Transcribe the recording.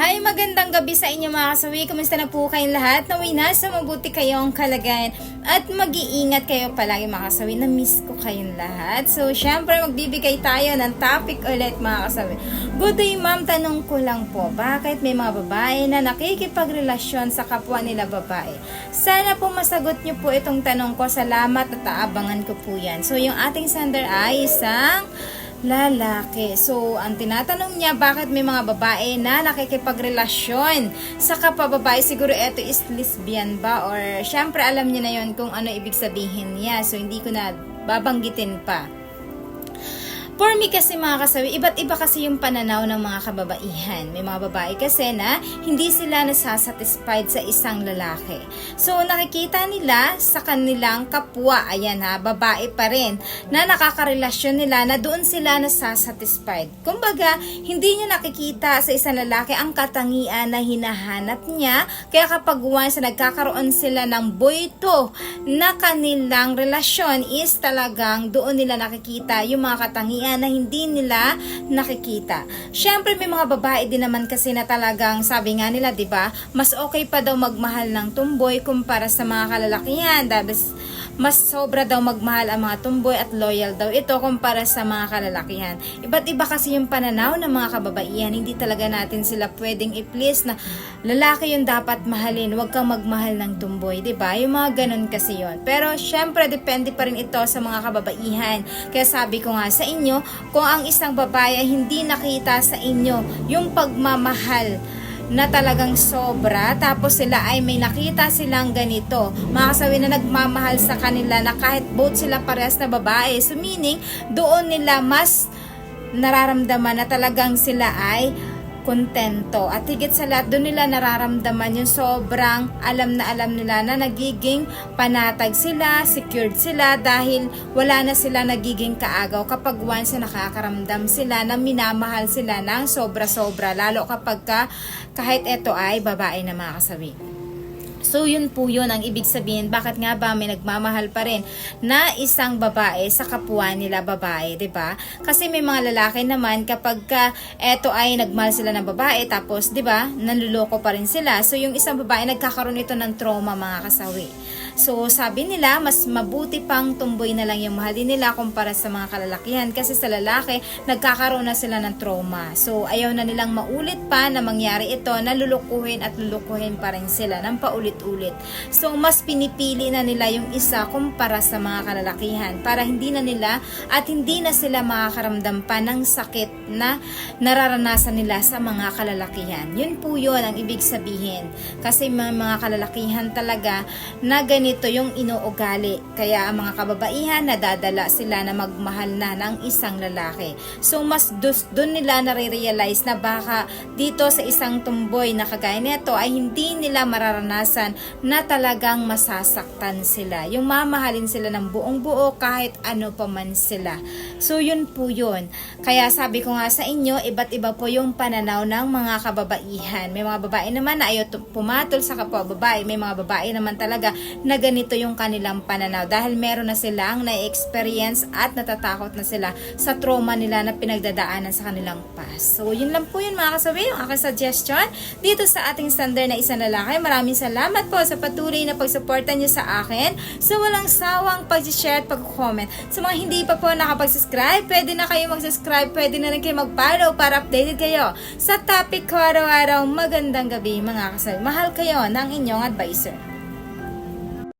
Hi, magandang gabi sa inyo mga kasawi. Kumusta na po kayong lahat? Naway nasa mabuti kayong kalagayan at mag-iingat kayo palagi mga kasawi. Na-miss ko kayong lahat. So, syempre magbibigay tayo ng topic ulit mga kasawi. Good day ma'am, tanong ko lang po, bakit may mga babae na nakikipagrelasyon sa kapwa nila babae? Sana po masagot niyo po itong tanong ko. Salamat at aabangan ko po yan. So, yung ating sender ay isang lalaki. So, ang tinatanong niya, bakit may mga babae na nakikipagrelasyon sa kapababae? Siguro ito is lesbian ba? Or, syempre, alam niya na yon kung ano ibig sabihin niya. So, hindi ko na babanggitin pa. For me kasi mga kasawi, iba't iba kasi yung pananaw ng mga kababaihan. May mga babae kasi na hindi sila nasasatisfied sa isang lalaki. So nakikita nila sa kanilang kapwa, ayan ha, babae pa rin, na nakakarelasyon nila na doon sila nasasatisfied. Kumbaga, hindi niya nakikita sa isang lalaki ang katangian na hinahanap niya. Kaya kapag once na nagkakaroon sila ng boyto na kanilang relasyon is talagang doon nila nakikita yung mga katangian na hindi nila nakikita. Siyempre may mga babae din naman kasi na talagang sabi nga nila, 'di ba? Mas okay pa daw magmahal ng tumboy kumpara sa mga kalalakihan. Dahil mas sobra daw magmahal ang mga tumboy at loyal daw ito kumpara sa mga kalalakihan. Iba't iba kasi yung pananaw ng mga kababaihan. Hindi talaga natin sila pwedeng i-please na lalaki yung dapat mahalin. Huwag kang magmahal ng tumboy, 'di ba? Yung mga ganun kasi yon. Pero syempre depende pa rin ito sa mga kababaihan. Kaya sabi ko nga sa inyo, kung ang isang babae hindi nakita sa inyo yung pagmamahal na talagang sobra tapos sila ay may nakita silang ganito. Mga kasawi na nagmamahal sa kanila na kahit both sila parehas na babae so meaning doon nila mas nararamdaman na talagang sila ay kontento. At higit sa lahat, doon nila nararamdaman yung sobrang alam na alam nila na nagiging panatag sila, secured sila dahil wala na sila nagiging kaagaw kapag once na nakakaramdam sila na minamahal sila ng sobra-sobra. Lalo kapag ka, kahit ito ay babae na mga kasawi. So yun po yun ang ibig sabihin bakit nga ba may nagmamahal pa rin na isang babae sa kapwa nila babae, 'di ba? Kasi may mga lalaki naman kapag ka eto ay nagmahal sila ng babae tapos 'di ba, nanluloko pa rin sila. So yung isang babae nagkakaroon ito ng trauma mga kasawi. So sabi nila mas mabuti pang tumboy na lang yung mahalin nila kumpara sa mga kalalakihan kasi sa lalaki nagkakaroon na sila ng trauma. So ayaw na nilang maulit pa na mangyari ito na lulukuhin at lulukuhin pa rin sila ng paulit-ulit. So mas pinipili na nila yung isa kumpara sa mga kalalakihan para hindi na nila at hindi na sila makakaramdam pa ng sakit na nararanasan nila sa mga kalalakihan. Yun po yun ang ibig sabihin. Kasi may mga kalalakihan talaga na ganito yung inuugali. Kaya ang mga kababaihan nadadala sila na magmahal na ng isang lalaki. So mas dun nila nare-realize na baka dito sa isang tumboy na kagaya nito ay hindi nila mararanasan na talagang masasaktan sila. Yung mamahalin sila ng buong buo kahit ano pa man sila. So yun po yun. Kaya sabi ko nga sa inyo, iba't iba po yung pananaw ng mga kababaihan. May mga babae naman na ayaw pumatol sa kapwa babae. May mga babae naman talaga na ganito yung kanilang pananaw dahil meron na silang na-experience at natatakot na sila sa trauma nila na pinagdadaanan sa kanilang past. So yun lang po yun mga kasabi, yung aking suggestion dito sa ating standard na isang lalaki. Maraming salamat po sa patuloy na pagsuporta niyo sa akin sa walang sawang pag-share at pag-comment. Sa mga hindi pa po nakapag-subscribe, pwede na kayo mag-subscribe, pwede na rin kayo mag-follow para updated kayo sa topic ko araw-araw. Magandang gabi mga kasabi. Mahal kayo ng inyong advisor.